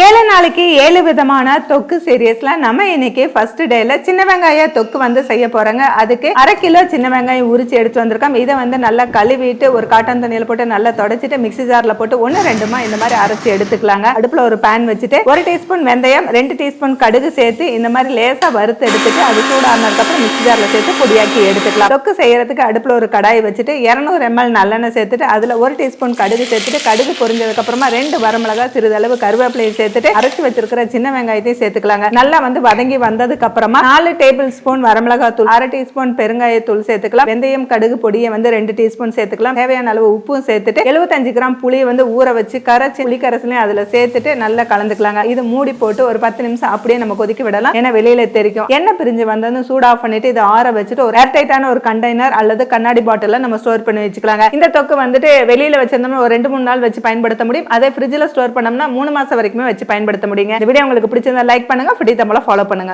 ஏழு நாளைக்கு ஏழு விதமான தொக்கு சீரியஸ்ல நம்ம இன்னைக்கு ஃபர்ஸ்ட் டேல சின்ன வெங்காய தொக்கு வந்து செய்ய போறாங்க. அதுக்கு அரை கிலோ சின்ன வெங்காயம் உரிச்சு எடுத்து வந்திருக்கோம். இதை வந்து நல்லா கழுவிட்டு ஒரு காட்டன் தண்ணியில போட்டு நல்லா தொடச்சிட்டு மிக்ஸி ஜார்ல போட்டு ஒன்று ரெண்டுமா இந்த மாதிரி அரைச்சு எடுத்துக்கலாங்க. அடுப்புல ஒரு பேன் வச்சுட்டு ஒரு டீஸ்பூன் வெந்தயம் ரெண்டு டீஸ்பூன் கடுகு சேர்த்து இந்த மாதிரி லேசா வறுத்து எடுத்துட்டு அது சூடானதுக்கப்புறம் மிக்ஸி ஜார்ல சேர்த்து பொடியாக்கி எடுத்துக்கலாம். தொக்கு செய்யறதுக்கு அடுப்புல ஒரு கடாய் வச்சுட்டு இரநூறு எம்எல் நல்லெண்ணெய் சேர்த்துட்டு அதுல ஒரு டீஸ்பூன் கடுகு சேர்த்துட்டு கடுகு பொரிஞ்சதுக்கு அப்புறமா ரெண்டு வரமிளகாய் சிறிதளவு கருவேப்பிலையை சேர்த்துட்டு அரைச்சு வச்சிருக்கிற சின்ன வெங்காயத்தையும் சேர்த்துக்கலாங்க. நல்லா வந்து வதங்கி வந்ததுக்கு அப்புறமா நாலு டேபிள் ஸ்பூன் வரமிளகாய் தூள் அரை டீஸ்பூன் பெருங்காயத்தூள் சேர்த்துக்கலாம். வெந்தயம் கடுகு பொடியை வந்து ரெண்டு டீஸ்பூன் சேர்த்துக்கலாம். தேவையான அளவு உப்பும் சேர்த்துட்டு 75 கிராம் புளியை வந்து ஊற வச்சு கரைச்சி புளி கரைசலையும் அதுல சேர்த்துட்டு நல்லா கலந்துக்கலாங்க. இது மூடி போட்டு ஒரு பத்து நிமிஷம் அப்படியே நம்ம கொதிக்க விடலாம். ஏன்னா வெளியில தெரிக்கும். எண்ணெய் பிரிஞ்சு வந்தது சூட் ஆஃப் பண்ணிட்டு இதை ஆற வச்சுட்டு ஒரு ஏர்டைட்டான ஒரு கண்டெய்னர் அல்லது கண்ணாடி பாட்டில நம்ம ஸ்டோர் பண்ணி வச்சுக்கலாங்க. இந்த தொக்கு வந்துட்டு வெளியில வச்சிருந்தோம்னா ஒரு ரெண்டு மூணு நாள் வச்சு பயன்படுத்த முடியும். அதே ஃப்ரிட்ஜில் ஸ்டோர் பண்ணோம்னா மூணு மாசம் வரைக்குமே வச்சு பயன்படுத்த முடியுங்க. இந்த வீடியோ உங்களுக்கு பிடிச்சிருந்தா லைக் பண்ணுங்க ஃபிடி தமிழை ஃபாலோ பண்ணுங்க.